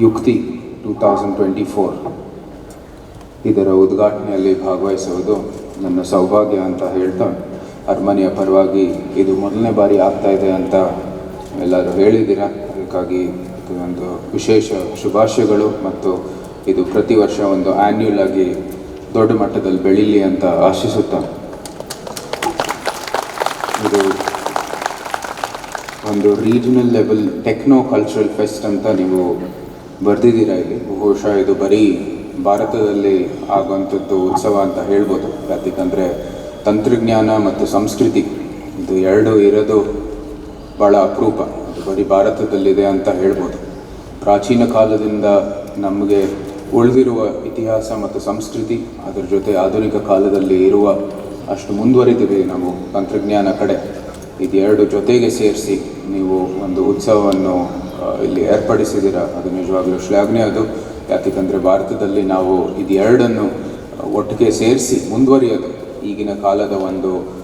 ಯುಕ್ತಿ two thousand twenty four ಇದರ ಉದ್ಘಾಟನೆಯಲ್ಲಿ ಭಾಗವಹಿಸುವುದು ನನ್ನ ಸೌಭಾಗ್ಯ ಅಂತ ಹೇಳ್ತಾ ಅರಮನೆಯ ಪರವಾಗಿ ಇದು ಮೊದಲನೇ ಬಾರಿ ಆಗ್ತಾ ಇದೆ ಅಂತ ಎಲ್ಲರೂ ಹೇಳಿದ್ದೀರ? ಅದಕ್ಕಾಗಿ ಒಂದು ವಿಶೇಷ ಶುಭಾಶಯಗಳು ಮತ್ತು ಇದು ಪ್ರತಿ ವರ್ಷ ಒಂದು ಆ್ಯನ್ಯುಲ್ ಆಗಿ ದೊಡ್ಡ ಮಟ್ಟದಲ್ಲಿ ಬೆಳೀಲಿ ಅಂತ ಆಶಿಸುತ್ತಾ ಇದು ಒಂದು regional level techno cultural fest ಅಂತ ನೀವು ಬರೆದಿದ್ದೀರಾ ಇಲ್ಲಿ ಬಹುಶಃ ಇದು ಬರೀ ಭಾರತದಲ್ಲಿ ಆಗುವಂಥದ್ದು ಉತ್ಸವ ಅಂತ ಹೇಳ್ಬೋದು. ಯಾಕಂದರೆ ತಂತ್ರಜ್ಞಾನ ಮತ್ತು ಸಂಸ್ಕೃತಿ ಇದು ಎರಡು ಇರೋದು ಭಾಳ ಅಪರೂಪ. ಅದು ಬರೀ ಭಾರತದಲ್ಲಿದೆ ಅಂತ ಹೇಳ್ಬೋದು. ಪ್ರಾಚೀನ ಕಾಲದಿಂದ ನಮಗೆ ಉಳಿದಿರುವ ಇತಿಹಾಸ ಮತ್ತು ಸಂಸ್ಕೃತಿ ಅದರ ಜೊತೆ ಆಧುನಿಕ ಕಾಲದಲ್ಲಿ ಇರುವ ಅಷ್ಟು ಮುಂದುವರಿದಿವೆ ನಾವು ತಂತ್ರಜ್ಞಾನ ಕಡೆ. ಇದೆರಡು ಜೊತೆಗೆ ಸೇರಿಸಿ ನೀವು ಒಂದು ಉತ್ಸವವನ್ನು ಇಲ್ಲಿ ಏರ್ಪಡಿಸಿದ್ದೀರಾ? ಅದು ನಿಜವಾಗ್ಲೂ ಶ್ಲಾಘನೆ ಅದು ಯಾಕೆಂದರೆ ಭಾರತದಲ್ಲಿ ನಾವು ಇದೆರಡನ್ನು ಒಟ್ಟಿಗೆ ಸೇರಿಸಿ ಮುಂದುವರಿಯೋದು ಈಗಿನ ಕಾಲದ ಒಂದು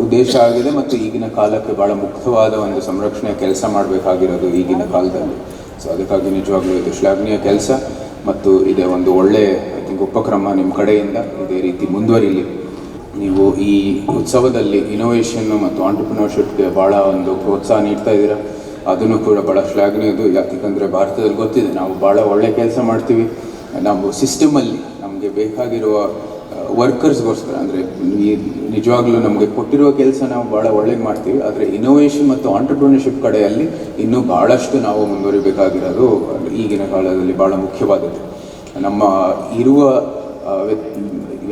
ಉದ್ದೇಶ ಆಗಿದೆ ಮತ್ತು ಈಗಿನ ಕಾಲಕ್ಕೆ ಭಾಳ ಮುಕ್ತವಾದ ಒಂದು ಸಂರಕ್ಷಣೆಯ ಕೆಲಸ ಮಾಡಬೇಕಾಗಿರೋದು ಈಗಿನ ಕಾಲದಲ್ಲಿ. ಸೊ, ಅದಕ್ಕಾಗಿ ನಿಜವಾಗ್ಲೂ ಇದು ಶ್ಲಾಘನೀಯ ಕೆಲಸ ಮತ್ತು ಇದೇ ಒಂದು ಒಳ್ಳೆಯ ಐ ಉಪಕ್ರಮ ನಿಮ್ಮ ಕಡೆಯಿಂದ ಇದೇ ರೀತಿ ಮುಂದುವರಿಲಿ. ನೀವು ಈ ಉತ್ಸವದಲ್ಲಿ ಇನೋವೇಷನ್ನು ಮತ್ತು ಆಂಟರ್ಪ್ರಿನರ್ಶಿಪ್ಗೆ ಭಾಳ ಒಂದು ಪ್ರೋತ್ಸಾಹ ನೀಡ್ತಾ ಇದ್ದೀರಾ. ಅದನ್ನು ಕೂಡ ಭಾಳ ಶ್ಲಾಘನೀಯದು ಯಾಕಂದರೆ ಭಾರತದಲ್ಲಿ ಗೊತ್ತಿದೆ, ನಾವು ಭಾಳ ಒಳ್ಳೆ ಕೆಲಸ ಮಾಡ್ತೀವಿ. ನಾವು ಸಿಸ್ಟಮಲ್ಲಿ ನಮಗೆ ಬೇಕಾಗಿರುವ ವರ್ಕರ್ಸ್ಗೋಸ್ಕರ ಅಂದರೆ ನಿಜವಾಗ್ಲೂ ನಮಗೆ ಕೊಟ್ಟಿರುವ ಕೆಲಸ ನಾವು ಭಾಳ ಒಳ್ಳೆಗೆ ಮಾಡ್ತೀವಿ. ಆದರೆ ಇನೋವೇಷನ್ ಮತ್ತು ಆಂಟರ್ಪ್ರಿನರ್ಶಿಪ್ ಕಡೆಯಲ್ಲಿ ಇನ್ನೂ ಭಾಳಷ್ಟು ನಾವು ಮುಂದುವರಿಬೇಕಾಗಿರೋದು ಈಗಿನ ಕಾಲದಲ್ಲಿ ಭಾಳ ಮುಖ್ಯವಾದದ್ದು. ನಮ್ಮ ಇರುವ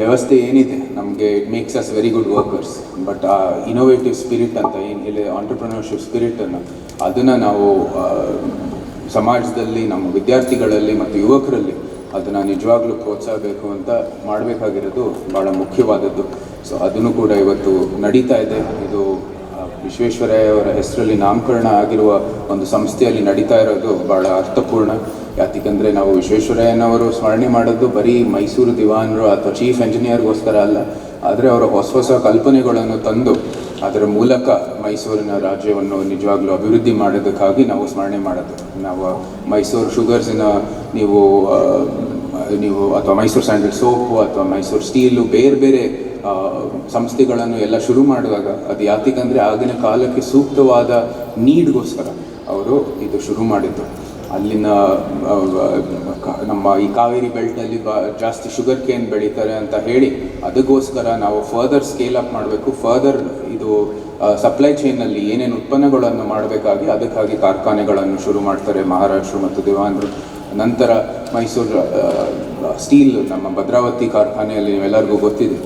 ವ್ಯವಸ್ಥೆ ಏನಿದೆ ನಮಗೆ it makes us very good workers but ಆ ಇನೋವೇಟಿವ್ ಸ್ಪಿರಿಟ್ ಅಂತ ಏನು ಹೇಳಿ ಆಂಟರ್ಪ್ರಿನರ್ಶಿಪ್ ಸ್ಪಿರಿಟನ್ನು ಅದನ್ನು ನಾವು ಸಮಾಜದಲ್ಲಿ, ನಮ್ಮ ವಿದ್ಯಾರ್ಥಿಗಳಲ್ಲಿ ಮತ್ತು ಯುವಕರಲ್ಲಿ ಅದನ್ನು ನಿಜವಾಗ್ಲೂ ಪ್ರೋತ್ಸಾಹಬೇಕು ಅಂತ ಮಾಡಬೇಕಾಗಿರೋದು ಭಾಳ ಮುಖ್ಯವಾದದ್ದು. ಸೊ ಅದನ್ನು ಕೂಡ ಇವತ್ತು ನಡೀತಾ ಇದೆ. ಇದು ಆ, ವಿಶ್ವೇಶ್ವರಯ್ಯ ಅವರ ಹೆಸರಲ್ಲಿ ನಾಮಕರಣ ಆಗಿರುವ ಒಂದು ಸಂಸ್ಥೆಯಲ್ಲಿ ನಡೀತಾ ಇರೋದು ಭಾಳ ಅರ್ಥಪೂರ್ಣ. ಯಾಕಂದರೆ ನಾವು ವಿಶ್ವೇಶ್ವರಯ್ಯನವರು ಸ್ಮರಣೆ ಮಾಡೋದು ಬರೀ ಮೈಸೂರು ದಿವಾನರು ಅಥವಾ ಚೀಫ್ ಎಂಜಿನಿಯರ್ಗೋಸ್ಕರ ಅಲ್ಲ. ಆದರೆ ಅವರ ಹೊಸ ಹೊಸ ಕಲ್ಪನೆಗಳನ್ನು ತಂದು ಅದರ ಮೂಲಕ ಮೈಸೂರಿನ ರಾಜ್ಯವನ್ನು ನಿಜವಾಗ್ಲೂ ಅಭಿವೃದ್ಧಿ ಮಾಡೋದಕ್ಕಾಗಿ ನಾವು ಸ್ಮರಣೆ ಮಾಡೋದು. ನಾವು ಮೈಸೂರು ಶುಗರ್ಸಿನ ನೀವು ನೀವು ಅಥವಾ ಮೈಸೂರು ಸ್ಯಾಂಡಲ್ ಸೋಪು ಅಥವಾ ಮೈಸೂರು ಸ್ಟೀಲು ಬೇರೆ ಬೇರೆ ಸಂಸ್ಥೆಗಳನ್ನು ಎಲ್ಲ ಶುರು ಮಾಡುವಾಗ ಅದು ಯಾತಿಗಂದರೆ ಆಗಿನ ಕಾಲಕ್ಕೆ ಸೂಕ್ತವಾದ ನೀಡ್ಗೋಸ್ಕರ ಅವರು ಇದು ಶುರು ಮಾಡಿದ್ದು. ಅಲ್ಲಿನ ನಮ್ಮ ಈ ಕಾವೇರಿ ಬೆಲ್ಟಲ್ಲಿ ಬ, ಜಾಸ್ತಿ ಶುಗರ್ ಕೇನ್ ಬೆಳೀತಾರೆ ಅಂತ ಹೇಳಿ ಅದಕ್ಕೋಸ್ಕರ ನಾವು ಫರ್ದರ್ ಸ್ಕೇಲ್ ಅಪ್ ಮಾಡಬೇಕು. ಫರ್ದರ್ ಇದು ಸಪ್ಲೈ ಚೈನಲ್ಲಿ ಏನೇನು ಉತ್ಪನ್ನಗಳನ್ನು ಮಾಡಬೇಕಾಗಿ ಅದಕ್ಕಾಗಿ ಕಾರ್ಖಾನೆಗಳನ್ನು ಶುರು ಮಾಡ್ತಾರೆ ಮಹಾರಾಷ್ಟ್ರ ಮತ್ತು ದಿವಾನ್ರು ನಂತರ ಮೈಸೂರು ಸ್ಟೀಲ್ ನಮ್ಮ ಭದ್ರಾವತಿ ಕಾರ್ಖಾನೆಯಲ್ಲಿ ನೀವೆಲ್ಲರಿಗೂ ಗೊತ್ತಿದೆ.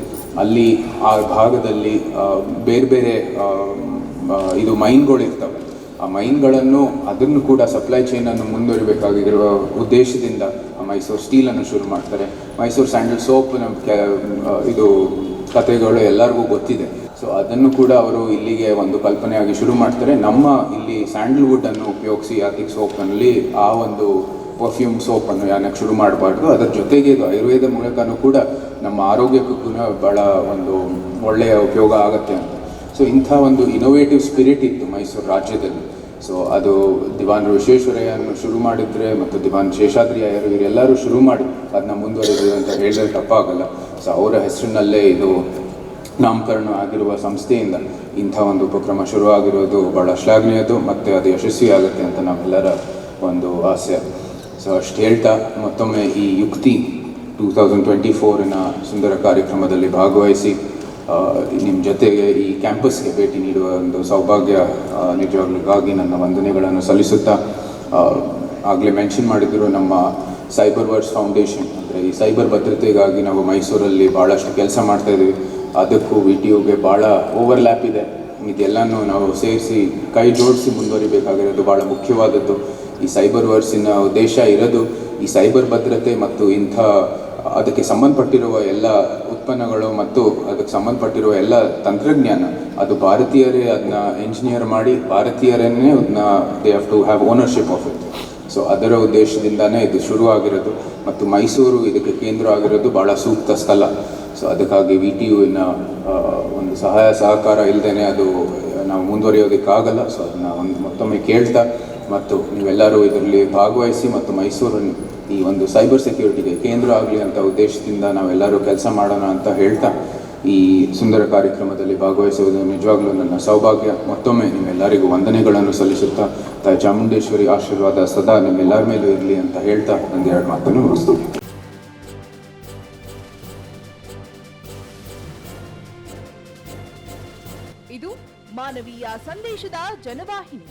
ಅಲ್ಲಿ ಆ ಭಾಗದಲ್ಲಿ ಬೇರೆ ಬೇರೆ ಇದು ಮೈನ್ಗಳು ಇರ್ತವೆ. ಆ ಮೈನ್ಗಳನ್ನು ಅದನ್ನು ಕೂಡ ಸಪ್ಲೈ ಚೈನನ್ನು ಮುಂದುವರಿಬೇಕಾಗಿರುವ ಉದ್ದೇಶದಿಂದ ಮೈಸೂರು ಸ್ಟೀಲನ್ನು ಶುರು ಮಾಡ್ತಾರೆ. ಮೈಸೂರು ಸ್ಯಾಂಡಲ್ ಸೋಪ್ ನಮ್ಮ ಇದು ಕಥೆಗಳು ಎಲ್ಲರಿಗೂ ಗೊತ್ತಿದೆ. ಸೊ ಅದನ್ನು ಕೂಡ ಅವರು ಇಲ್ಲಿಗೆ ಒಂದು ಕಲ್ಪನೆಯಾಗಿ ಶುರು ಮಾಡ್ತಾರೆ. ನಮ್ಮ ಇಲ್ಲಿ ಸ್ಯಾಂಡಲ್ವುಡನ್ನು ಉಪಯೋಗಿಸಿ ಯಾತಿಕ್ ಸೋಪ್ನಲ್ಲಿ ಆ ಒಂದು ಪರ್ಫ್ಯೂಮ್ ಸೋಪನ್ನು ಯಾನಕ್ಕೆ ಶುರು ಮಾಡಬಾರ್ದು, ಅದರ ಜೊತೆಗೆ ಇದು ಆಯುರ್ವೇದ ಮೂಲಕನೂ ಕೂಡ ನಮ್ಮ ಆರೋಗ್ಯಕ್ಕೂ ಕೂಡ ಭಾಳ ಒಂದು ಒಳ್ಳೆಯ ಉಪಯೋಗ ಆಗುತ್ತೆ ಅಂತ. ಸೊ ಇಂಥ ಒಂದು ಇನೋವೇಟಿವ್ ಸ್ಪಿರಿಟ್ ಇತ್ತು ಮೈಸೂರು ರಾಜ್ಯದಲ್ಲಿ. ಸೊ ಅದು ದಿವಾನ್ ವಿಶ್ವೇಶ್ವರಯ್ಯನ್ನು ಶುರು ಮಾಡಿದ್ರೆ ಮತ್ತು ದಿವಾನ್ ಶೇಷಾದ್ರಿ ಅಯ್ಯರು ಇವರೆಲ್ಲರೂ ಶುರು ಮಾಡಿ ಅದನ್ನ ಮುಂದುವರೆದ್ರು ಅಂತ ಹೇಳಿದ್ರೆ ತಪ್ಪಾಗಲ್ಲ. ಸೊ ಅವರ ಹೆಸರಿನಲ್ಲೇ ಇದು ನಾಮಕರಣ ಆಗಿರುವ ಸಂಸ್ಥೆಯಿಂದ ಇಂಥ ಒಂದು ಉಪಕ್ರಮ ಶುರುವಾಗಿರೋದು ಭಾಳ ಶ್ಲಾಘನೀಯದು ಮತ್ತು ಅದು ಯಶಸ್ವಿ ಆಗುತ್ತೆ ಅಂತ ನಾವೆಲ್ಲರ ಒಂದು ಆಸೆ. ಸೊ ಅಷ್ಟು ಹೇಳ್ತಾ ಮತ್ತೊಮ್ಮೆ ಈ ಯುಕ್ತಿ ಟೂ ತೌಸಂಡ್ ಟ್ವೆಂಟಿ ಫೋರಿನ ಸುಂದರ ಕಾರ್ಯಕ್ರಮದಲ್ಲಿ ಭಾಗವಹಿಸಿ ನಿಮ್ಮ ಜೊತೆಗೆ ಈ ಕ್ಯಾಂಪಸ್ಗೆ ಭೇಟಿ ನೀಡುವ ಒಂದು ಸೌಭಾಗ್ಯ ನಿಜವಾಗ್ಲಿಗಾಗಿ ನನ್ನ ವಂದನೆಗಳನ್ನು ಸಲ್ಲಿಸುತ್ತಾ ಆಗಲೇ ಮೆನ್ಷನ್ ಮಾಡಿದ್ರು ನಮ್ಮ ಸೈಬರ್ ವರ್ಡ್ಸ್ ಫೌಂಡೇಶನ್ ಅಂದರೆ ಈ ಸೈಬರ್ ಭದ್ರತೆಗಾಗಿ ನಾವು ಮೈಸೂರಲ್ಲಿ ಭಾಳಷ್ಟು ಕೆಲಸ ಮಾಡ್ತಾ ಇದ್ದೀವಿ. ಅದಕ್ಕೂ ವಿ ಟಿ ಯುಗೆ ಭಾಳ ಓವರ್ಲ್ಯಾಪ್ ಇದೆ. ಇದೆಲ್ಲನೂ ನಾವು ಸೇರಿಸಿ, ಕೈ ಜೋಡಿಸಿ ಮುಂದುವರಿಬೇಕಾಗಿರೋದು ಭಾಳ ಮುಖ್ಯವಾದದ್ದು. ಈ ಸೈಬರ್ ವರ್ಸಿನ ಉದ್ದೇಶ ಇರೋದು ಈ ಸೈಬರ್ ಭದ್ರತೆ ಮತ್ತು ಇಂಥ, ಅದಕ್ಕೆ ಸಂಬಂಧಪಟ್ಟಿರುವ ಎಲ್ಲ ಉತ್ಪನ್ನಗಳು ಮತ್ತು ಅದಕ್ಕೆ ಸಂಬಂಧಪಟ್ಟಿರುವ ಎಲ್ಲ ತಂತ್ರಜ್ಞಾನ, ಅದು ಭಾರತೀಯರೇ ಅದನ್ನ ಇಂಜಿನಿಯರ್ ಮಾಡಿ ಭಾರತೀಯರನ್ನೇ ಅದನ್ನ they have to have ownership of it so ಅದರ ಉದ್ದೇಶದಿಂದಾನೇ ಇದು ಶುರು ಆಗಿರೋದು ಮತ್ತು ಮೈಸೂರು ಇದಕ್ಕೆ ಕೇಂದ್ರ ಆಗಿರೋದು ಭಾಳ ಸೂಕ್ತ ಸ್ಥಳ. ಸೊ ಅದಕ್ಕಾಗಿ ವಿ ಟಿ ಯುವಿನ ಒಂದು ಸಹಾಯ ಸಹಕಾರ ಇಲ್ಲದೇ ಅದು ನಾವು ಮುಂದುವರಿಯೋದಕ್ಕಾಗಲ್ಲ. ಸೊ ಅದನ್ನ ಒಂದು ಮತ್ತೊಮ್ಮೆ ಕೇಳ್ತಾ ಮತ್ತು ನೀವೆಲ್ಲರೂ ಇದರಲ್ಲಿ ಭಾಗವಹಿಸಿ ಮತ್ತು ಮೈಸೂರನ್ನು ಈ ಒಂದು ಸೈಬರ್ ಸೆಕ್ಯೂರಿಟಿಗೆ ಕೇಂದ್ರ ಆಗಲಿ ಅಂತ ಉದ್ದೇಶದಿಂದ ನಾವೆಲ್ಲರೂ ಕೆಲಸ ಮಾಡೋಣ ಅಂತ ಹೇಳ್ತಾ ಈ ಸುಂದರ ಕಾರ್ಯಕ್ರಮದಲ್ಲಿ ಭಾಗವಹಿಸುವುದು ನಿಜವಾಗ್ಲೂ ನನ್ನ ಸೌಭಾಗ್ಯ. ಮತ್ತೊಮ್ಮೆ ನಿಮ್ಮೆಲ್ಲರಿಗೂ ವಂದನೆಗಳನ್ನು ಸಲ್ಲಿಸುತ್ತಾ ತಾಯಿ ಚಾಮುಂಡೇಶ್ವರಿ ಆಶೀರ್ವಾದ ಸದಾ ನಿಮ್ಮೆಲ್ಲರ ಮೇಲೂ ಇರಲಿ ಅಂತ ಹೇಳ್ತಾ ಒಂದೆರಡು ಮಾತನ್ನು ಮುಗಿಸ್ತೀನಿ. ಇದು ಮಾನವೀಯ ಸಂದೇಶದ ಜನವಾಹಿನಿ.